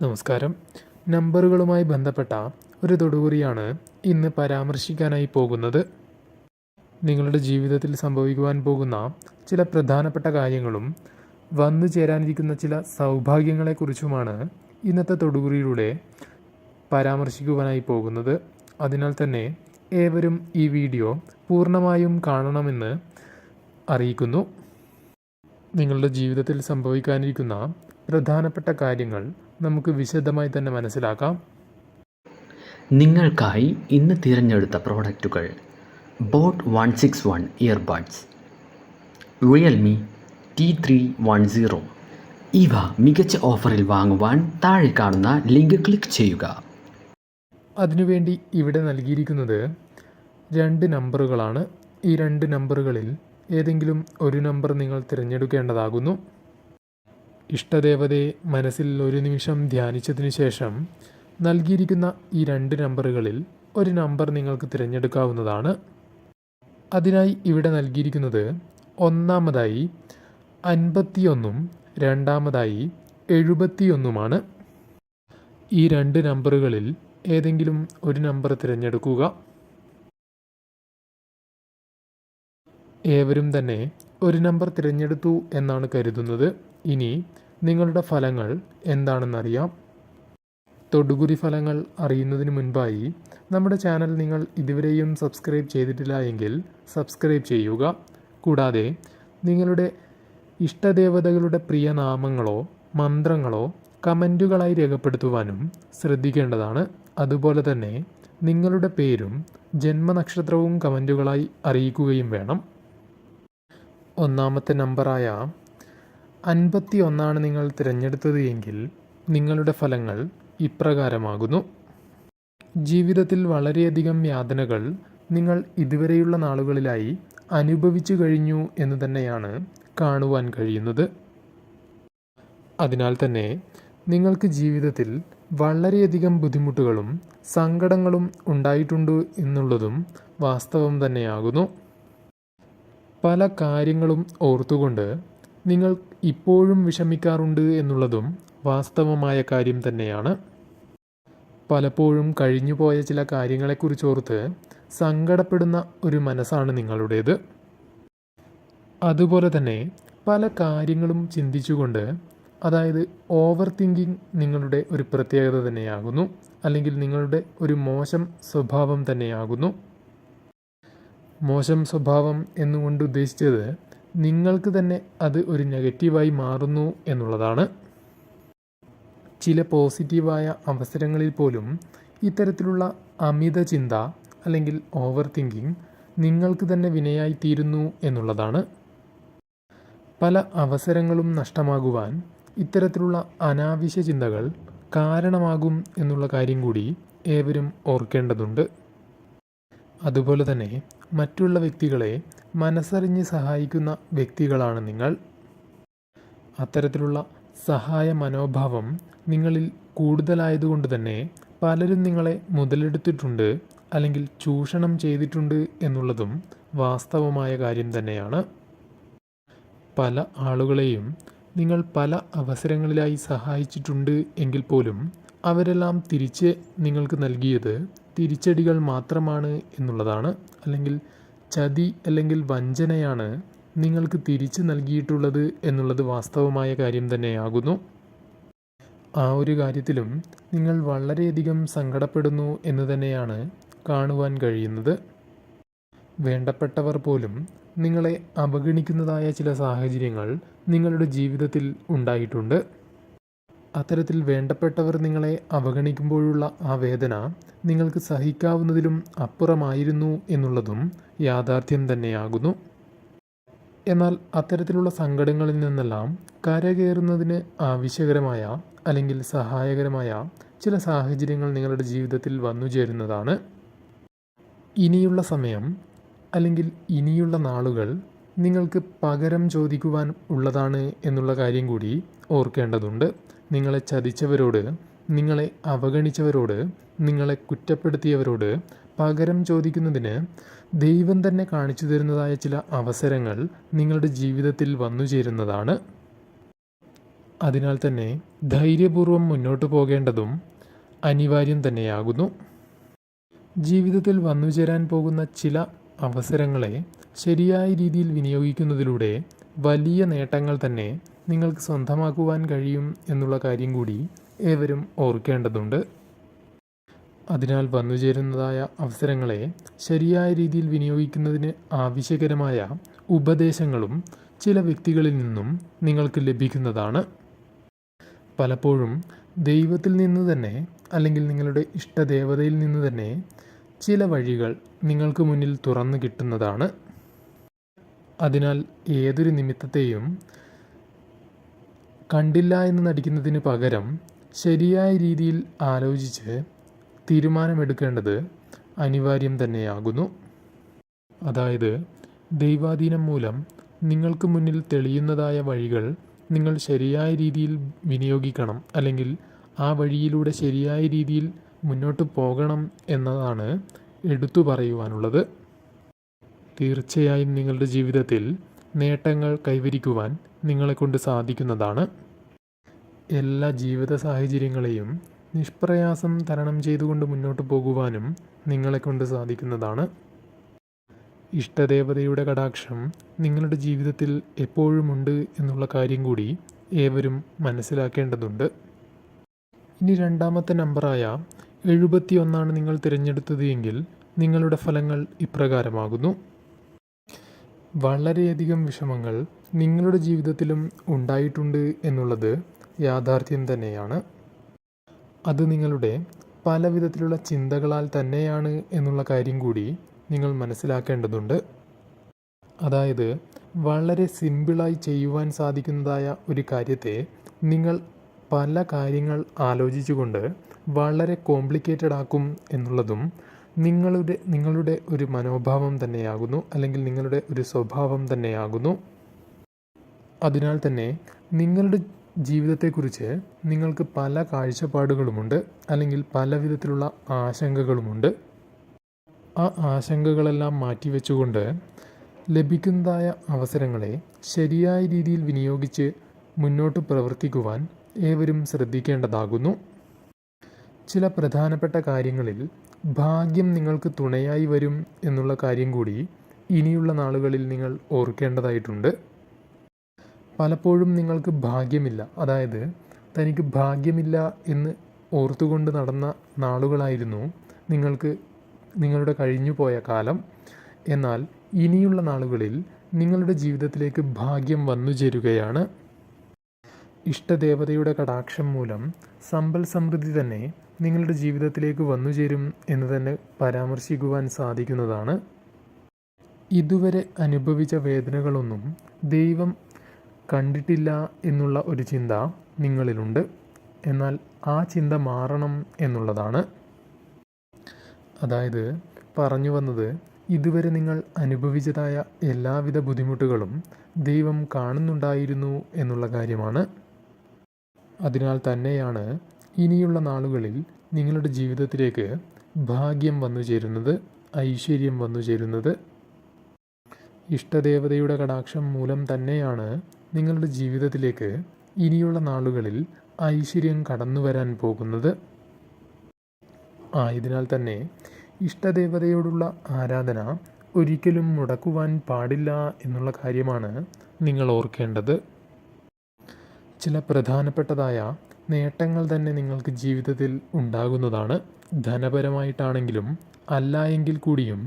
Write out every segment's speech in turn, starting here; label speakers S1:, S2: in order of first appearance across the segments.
S1: നമസ്കാരം. നമ്പറുകളുമായി ബന്ധപ്പെട്ട ഒരു തൊടുകുറിയാണ് ഇന്ന് പരാമർശിക്കാനായി പോകുന്നത്. നിങ്ങളുടെ ജീവിതത്തിൽ സംഭവിക്കുവാൻ പോകുന്ന ചില പ്രധാനപ്പെട്ട കാര്യങ്ങളും വന്നു ചേരാനിരിക്കുന്ന ചില സൗഭാഗ്യങ്ങളെക്കുറിച്ചുമാണ് ഇന്നത്തെ തൊടുകുറിയിലൂടെ പരാമർശിക്കുവാനായി പോകുന്നത്. അതിനാൽ തന്നെ ഏവരും ഈ വീഡിയോ പൂർണമായും കാണണമെന്ന് അറിയിക്കുന്നു. നിങ്ങളുടെ ജീവിതത്തിൽ സംഭവിക്കാനിരിക്കുന്ന പ്രധാനപ്പെട്ട കാര്യങ്ങൾ നമുക്ക് വിശദമായി തന്നെ മനസ്സിലാക്കാം.
S2: നിങ്ങൾക്കായി ഇന്ന് തിരഞ്ഞെടുത്ത പ്രോഡക്റ്റുകൾ boat one six one earbuds Realme T three one zero. ഇവ മികച്ച ഓഫറിൽ വാങ്ങുവാൻ താഴെ കാണുന്ന ലിങ്ക് ക്ലിക്ക് ചെയ്യുക.
S1: അതിനുവേണ്ടി ഇവിടെ നൽകിയിരിക്കുന്നത് രണ്ട് നമ്പറുകളാണ്. ഈ രണ്ട് നമ്പറുകളിൽ ഏതെങ്കിലും ഒരു നമ്പർ നിങ്ങൾ തിരഞ്ഞെടുക്കേണ്ടതാകുന്നു. ഇഷ്ടദേവതയെ മനസ്സിൽ ഒരു നിമിഷം ധ്യാനിച്ചതിനു ശേഷം നൽകിയിരിക്കുന്ന ഈ രണ്ട് നമ്പറുകളിൽ ഒരു നമ്പർ നിങ്ങൾക്ക് തിരഞ്ഞെടുക്കാവുന്നതാണ്. അതിനായി ഇവിടെ നൽകിയിരിക്കുന്നത് ഒന്നാമതായി അൻപത്തിയൊന്നും രണ്ടാമതായി എഴുപത്തിയൊന്നുമാണ്. ഈ രണ്ട് നമ്പറുകളിൽ ഏതെങ്കിലും ഒരു നമ്പർ തിരഞ്ഞെടുക്കുക. ഏവരും തന്നെ ഒരു നമ്പർ തിരഞ്ഞെടുത്തു എന്നാണ് കരുതുന്നത്. ഇനി നിങ്ങളുടെ ഫലങ്ങൾ എന്താണെന്നറിയാം. തൊടുകുരി ഫലങ്ങൾ അറിയുന്നതിന് മുൻപായി നമ്മുടെ ചാനൽ നിങ്ങൾ ഇതുവരെയും സബ്സ്ക്രൈബ് ചെയ്തിട്ടില്ല എങ്കിൽ സബ്സ്ക്രൈബ് ചെയ്യുക. കൂടാതെ നിങ്ങളുടെ ഇഷ്ടദേവതകളുടെ പ്രിയ നാമങ്ങളോ മന്ത്രങ്ങളോ കമന്റുകളായി രേഖപ്പെടുത്തുവാനും ശ്രദ്ധിക്കേണ്ടതാണ്. അതുപോലെ തന്നെ നിങ്ങളുടെ പേരും ജന്മനക്ഷത്രവും കമന്റുകളായി അറിയിക്കുകയും വേണം. ഒന്നാമത്തെ നമ്പറായ അൻപത്തി ഒന്നാണ് നിങ്ങൾ തിരഞ്ഞെടുത്തത് എങ്കിൽ നിങ്ങളുടെ ഫലങ്ങൾ ഇപ്രകാരമാകുന്നു. ജീവിതത്തിൽ വളരെയധികം യാതനകൾ നിങ്ങൾ ഇതുവരെയുള്ള നാളുകളിലായി അനുഭവിച്ചു കഴിഞ്ഞു എന്ന് തന്നെയാണ് കാണുവാൻ കഴിയുന്നത്. അതിനാൽ തന്നെ നിങ്ങൾക്ക് ജീവിതത്തിൽ വളരെയധികം ബുദ്ധിമുട്ടുകളും സങ്കടങ്ങളും ഉണ്ടായിട്ടുണ്ട് എന്നുള്ളതും വാസ്തവം തന്നെയാകുന്നു. പല കാര്യങ്ങളും ഓർത്തുകൊണ്ട് നിങ്ങൾ ഇപ്പോഴും വിഷമിക്കാറുണ്ട് എന്നുള്ളതും വാസ്തവമായ കാര്യം തന്നെയാണ്. പലപ്പോഴും കഴിഞ്ഞുപോയ ചില കാര്യങ്ങളെക്കുറിച്ചോർത്ത് സങ്കടപ്പെടുന്ന ഒരു മനസ്സാണ് നിങ്ങളുടേത്. അതുപോലെ തന്നെ പല കാര്യങ്ങളും ചിന്തിച്ചുകൊണ്ട് അതായത് ഓവർ തിങ്കിങ് നിങ്ങളുടെ ഒരു പ്രത്യേകത തന്നെയാകുന്നു അല്ലെങ്കിൽ നിങ്ങളുടെ ഒരു മോശം സ്വഭാവം തന്നെയാകുന്നു. മോശം സ്വഭാവം എന്നുകൊണ്ട് ഉദ്ദേശിച്ചത് നിങ്ങൾക്ക് തന്നെ അത് ഒരു നെഗറ്റീവായി മാറുന്നു എന്നുള്ളതാണ്. ചില പോസിറ്റീവായ അവസരങ്ങളിൽ പോലും ഇത്തരത്തിലുള്ള അമിത ചിന്ത അല്ലെങ്കിൽ ഓവർ തിങ്കിങ് നിങ്ങൾക്ക് തന്നെ വിനയായി തീരുന്നു എന്നുള്ളതാണ്. പല അവസരങ്ങളും നഷ്ടമാകുവാൻ ഇത്തരത്തിലുള്ള അനാവശ്യ ചിന്തകൾ കാരണമാകും എന്നുള്ള കാര്യം കൂടി ഏവരും ഓർക്കേണ്ടതുണ്ട്. അതുപോലെ തന്നെ മറ്റുള്ള വ്യക്തികളെ മനസ്സറിഞ്ഞ് സഹായിക്കുന്ന വ്യക്തികളാണ് നിങ്ങൾ. അത്തരത്തിലുള്ള സഹായ മനോഭാവം നിങ്ങളിൽ കൂടുതലായതുകൊണ്ട് തന്നെ പലരും നിങ്ങളെ മുതലെടുത്തിട്ടുണ്ട് അല്ലെങ്കിൽ ചൂഷണം ചെയ്തിട്ടുണ്ട് എന്നുള്ളതും വാസ്തവമായ കാര്യം തന്നെയാണ്. പല ആളുകളെയും നിങ്ങൾ പല അവസരങ്ങളിലായി സഹായിച്ചിട്ടുണ്ട് എങ്കിൽ പോലും അവരെല്ലാം തിരിച്ച് നിങ്ങൾക്ക് നൽകിയത് തിരിച്ചടികൾ മാത്രമാണ് എന്നുള്ളതാണ്. അല്ലെങ്കിൽ ചതി അല്ലെങ്കിൽ വഞ്ചനയാണ് നിങ്ങൾക്ക് തിരിച്ചു നൽകിയിട്ടുള്ളത് എന്നുള്ളത് വാസ്തവമായ കാര്യം തന്നെയാകുന്നു. ആ ഒരു കാര്യത്തിലും നിങ്ങൾ വളരെയധികം സങ്കടപ്പെടുന്നു എന്ന് തന്നെയാണ് കാണുവാൻ കഴിയുന്നത്. വേണ്ടപ്പെട്ടവർ പോലും നിങ്ങളെ അവഗണിക്കുന്നതായ ചില സാഹചര്യങ്ങൾ നിങ്ങളുടെ ജീവിതത്തിൽ ഉണ്ടായിട്ടുണ്ട്. അത്തരത്തിൽ വേണ്ടപ്പെട്ടവർ നിങ്ങളെ അവഗണിക്കുമ്പോഴുള്ള ആ വേദന നിങ്ങൾക്ക് സഹിക്കാവുന്നതിലും അപ്പുറമായിരുന്നു എന്നുള്ളതും യാഥാർത്ഥ്യം തന്നെയാകുന്നു. എന്നാൽ അത്തരത്തിലുള്ള സങ്കടങ്ങളിൽ നിന്നെല്ലാം കരകയറുന്നതിന് ആവശ്യകരമായ അല്ലെങ്കിൽ സഹായകരമായ ചില സാഹചര്യങ്ങൾ നിങ്ങളുടെ ജീവിതത്തിൽ വന്നു ചേരുന്നതാണ്. ഇനിയുള്ള സമയം അല്ലെങ്കിൽ ഇനിയുള്ള നാളുകൾ നിങ്ങൾക്ക് പകരം ചോദിക്കുവാൻ ഉള്ളതാണ് എന്നുള്ള കാര്യം കൂടി ഓർക്കേണ്ടതുണ്ട്. നിങ്ങളെ ചതിച്ചവരോട് നിങ്ങളെ അവഗണിച്ചവരോട് നിങ്ങളെ കുറ്റപ്പെടുത്തിയവരോട് പകരം ചോദിക്കുന്നതിന് ദൈവം തന്നെ കാണിച്ചു തരുന്നതായ ചില അവസരങ്ങൾ നിങ്ങളുടെ ജീവിതത്തിൽ വന്നു ചേരുന്നതാണ്. അതിനാൽ തന്നെ ധൈര്യപൂർവം മുന്നോട്ട് പോകേണ്ടതും അനിവാര്യം തന്നെയാകുന്നു. ജീവിതത്തിൽ വന്നു ചേരാൻ പോകുന്ന ചില അവസരങ്ങളെ ശരിയായ രീതിയിൽ വിനിയോഗിക്കുന്നതിലൂടെ വലിയ നേട്ടങ്ങൾ തന്നെ നിങ്ങൾക്ക് സ്വന്തമാക്കുവാൻ കഴിയും എന്നുള്ള കാര്യം കൂടി ഏവരും ഓർക്കേണ്ടതുണ്ട്. അതിനാൽ വന്നുചേരുന്നതായ അവസരങ്ങളെ ശരിയായ രീതിയിൽ വിനിയോഗിക്കുന്നതിന് ആവശ്യകരമായ ഉപദേശങ്ങളും ചില വ്യക്തികളിൽ നിന്നും നിങ്ങൾക്ക് ലഭിക്കുന്നതാണ്. പലപ്പോഴും ദൈവത്തിൽ നിന്ന് തന്നെ അല്ലെങ്കിൽ നിങ്ങളുടെ ഇഷ്ടദേവതയിൽ നിന്ന് തന്നെ ചില വഴികൾ നിങ്ങൾക്ക് മുന്നിൽ തുറന്നു കിട്ടുന്നതാണ്. അതിനാൽ ഏതൊരു നിമിത്തത്തെയും കണ്ടില്ല എന്ന് നടിക്കുന്നതിന് പകരം ശരിയായ രീതിയിൽ ആലോചിച്ച് തീരുമാനമെടുക്കേണ്ടത് അനിവാര്യം തന്നെയാകുന്നു. അതായത് ദൈവാധീനം മൂലം നിങ്ങൾക്ക് മുന്നിൽ തെളിയുന്നതായ വഴികൾ നിങ്ങൾ ശരിയായ രീതിയിൽ വിനിയോഗിക്കണം അല്ലെങ്കിൽ ആ വഴിയിലൂടെ ശരിയായ രീതിയിൽ മുന്നോട്ട് പോകണം എന്നതാണ് എടുത്തു പറയുവാനുള്ളത്. തീർച്ചയായും നിങ്ങളുടെ ജീവിതത്തിൽ നേട്ടങ്ങൾ കൈവരിക്കുവാൻ നിങ്ങളെക്കൊണ്ട് സാധിക്കുന്നതാണ്. എല്ലാ ജീവിത സാഹചര്യങ്ങളെയും നിഷ്പ്രയാസം തരണം ചെയ്തുകൊണ്ട് മുന്നോട്ട് പോകുവാനും നിങ്ങളെക്കൊണ്ട് സാധിക്കുന്നതാണ്. ഇഷ്ടദേവതയുടെ കടാക്ഷം നിങ്ങളുടെ ജീവിതത്തിൽ എപ്പോഴുമുണ്ട് എന്നുള്ള കാര്യം കൂടി ഏവരും മനസ്സിലാക്കേണ്ടതുണ്ട്. ഇനി രണ്ടാമത്തെ നമ്പറായ എഴുപത്തി ഒന്നാണ് നിങ്ങൾ തിരഞ്ഞെടുത്തത് എങ്കിൽ നിങ്ങളുടെ ഫലങ്ങൾ ഇപ്രകാരമാകുന്നു. വളരെയധികം വിഷമങ്ങൾ നിങ്ങളുടെ ജീവിതത്തിലും ഉണ്ടായിട്ടുണ്ട് എന്നുള്ളത് യാഥാർത്ഥ്യം തന്നെയാണ്. അത് നിങ്ങളുടെ പല വിധത്തിലുള്ള ചിന്തകളാൽ തന്നെയാണ് എന്നുള്ള കാര്യം കൂടി നിങ്ങൾ മനസ്സിലാക്കേണ്ടതുണ്ട്. അതായത് വളരെ സിമ്പിളായി ചെയ്യുവാൻ സാധിക്കുന്നതായ ഒരു കാര്യത്തെ നിങ്ങൾ പല കാര്യങ്ങൾ ആലോചിച്ചുകൊണ്ട് വളരെ കോംപ്ലിക്കേറ്റഡ് ആക്കും എന്നുള്ളതും നിങ്ങളുടെ നിങ്ങളുടെ ഒരു മനോഭാവം തന്നെയാകുന്നു അല്ലെങ്കിൽ നിങ്ങളുടെ ഒരു സ്വഭാവം തന്നെയാകുന്നു. അതിനാൽ തന്നെ നിങ്ങളുടെ ജീവിതത്തെക്കുറിച്ച് നിങ്ങൾക്ക് പല കാഴ്ചപ്പാടുകളുമുണ്ട് അല്ലെങ്കിൽ പല വിധത്തിലുള്ള ആശങ്കകളുമുണ്ട്. ആ ആശങ്കകളെല്ലാം മാറ്റിവെച്ചുകൊണ്ട് ലഭിക്കുന്നതായ അവസരങ്ങളെ ശരിയായ രീതിയിൽ വിനിയോഗിച്ച് മുന്നോട്ട് പ്രവർത്തിക്കുവാൻ ഏവരും ശ്രദ്ധിക്കേണ്ടതാകുന്നു. ചില പ്രധാനപ്പെട്ട കാര്യങ്ങളിൽ ഭാഗ്യം നിങ്ങൾക്ക് തുണയായി വരും എന്നുള്ള കാര്യം കൂടി ഇനിയുള്ള നാളുകളിൽ നിങ്ങൾ ഓർക്കേണ്ടതായിട്ടുണ്ട്. പലപ്പോഴും നിങ്ങൾക്ക് ഭാഗ്യമില്ല. അതായത് തനിക്ക് ഭാഗ്യമില്ല എന്ന് ഓർത്തുകൊണ്ട് നടന്ന നാളുകളായിരുന്നു നിങ്ങൾക്ക് നിങ്ങളുടെ കഴിഞ്ഞുപോയ കാലം. എന്നാൽ ഇനിയുള്ള നാളുകളിൽ നിങ്ങളുടെ ജീവിതത്തിലേക്ക് ഭാഗ്യം വന്നു ചേരുകയാണ്. ഇഷ്ടദേവതയുടെ കടാക്ഷം മൂലം സമ്പൽ സമൃദ്ധി തന്നെ നിങ്ങളുടെ ജീവിതത്തിലേക്ക് വന്നു ചേരും എന്ന് തന്നെ പരാമർശിക്കുവാൻ സാധിക്കുന്നതാണ്. ഇതുവരെ അനുഭവിച്ച വേദനകളൊന്നും ദൈവം കണ്ടിട്ടില്ല എന്നുള്ള ഒരു ചിന്ത നിങ്ങളിലുണ്ട്. എന്നാൽ ആ ചിന്ത മാറണം എന്നുള്ളതാണ്. അതായത് പറഞ്ഞു വന്നത് ഇതുവരെ നിങ്ങൾ അനുഭവിച്ചതായ എല്ലാവിധ ബുദ്ധിമുട്ടുകളും ദൈവം കാണുന്നുണ്ടായിരുന്നു എന്നുള്ള കാര്യമാണ്. അതിനാൽ തന്നെയാണ് ഇനിയുള്ള നാളുകളിൽ നിങ്ങളുടെ ജീവിതത്തിലേക്ക് ഭാഗ്യം വന്നു ചേരുന്നത് ഐശ്വര്യം വന്നു ചേരുന്നത് ഇഷ്ടദേവതയുടെ കടാക്ഷം മൂലം തന്നെയാണ് നിങ്ങളുടെ ജീവിതത്തിലേക്ക് ഇനിയുള്ള നാളുകളിൽ ഐശ്വര്യം കടന്നു വരാൻ പോകുന്നത്. ആയതിനാൽ തന്നെ ഇഷ്ടദേവതയോടുള്ള ആരാധന ഒരിക്കലും മുടക്കുവാൻ പാടില്ല എന്നുള്ള കാര്യമാണ് നിങ്ങൾ ഓർക്കേണ്ടത്. ചില പ്രധാനപ്പെട്ടതായ നേട്ടങ്ങൾ തന്നെ നിങ്ങൾക്ക് ജീവിതത്തിൽ ഉണ്ടാകുന്നതാണ്. ധനപരമായിട്ടാണെങ്കിലും അല്ല എങ്കിൽ കൂടിയും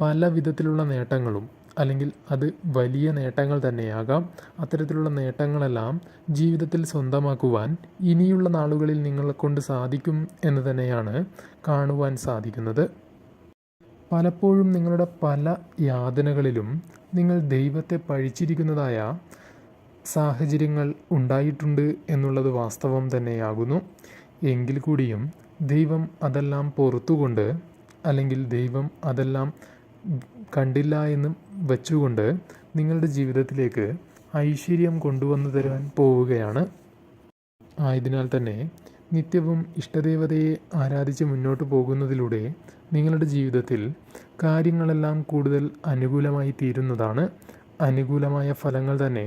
S1: പല വിധത്തിലുള്ള നേട്ടങ്ങളും അല്ലെങ്കിൽ അത് വലിയ നേട്ടങ്ങൾ തന്നെയാകാം. അത്തരത്തിലുള്ള നേട്ടങ്ങളെല്ലാം ജീവിതത്തിൽ സ്വന്തമാക്കുവാൻ ഇനിയുള്ള നാളുകളിൽ നിങ്ങളെ കൊണ്ട് സാധിക്കും എന്ന് തന്നെയാണ് കാണുവാൻ സാധിക്കുന്നത്. പലപ്പോഴും നിങ്ങളുടെ പല യാതനകളിലും നിങ്ങൾ ദൈവത്തെ പഴിച്ചിരിക്കുന്നതായ സാഹചര്യങ്ങൾ ഉണ്ടായിട്ടുണ്ട് എന്നുള്ളത് വാസ്തവം തന്നെയാകുന്നു. എങ്കിൽ കൂടിയും ദൈവം അതെല്ലാം പുറത്തുകൊണ്ട് അല്ലെങ്കിൽ ദൈവം അതെല്ലാം കണ്ടില്ല എന്ന് വെച്ചുകൊണ്ട് നിങ്ങളുടെ ജീവിതത്തിലേക്ക് ഐശ്വര്യം കൊണ്ടുവന്നു തരാൻ പോവുകയാണ്. ആയതിനാൽ തന്നെ നിത്യവും ഇഷ്ടദേവതയെ ആരാധിച്ച് മുന്നോട്ട് പോകുന്നതിലൂടെ നിങ്ങളുടെ ജീവിതത്തിൽ കാര്യങ്ങളെല്ലാം കൂടുതൽ അനുകൂലമായി തീരുന്നതാണ്. അനുകൂലമായ ഫലങ്ങൾ തന്നെ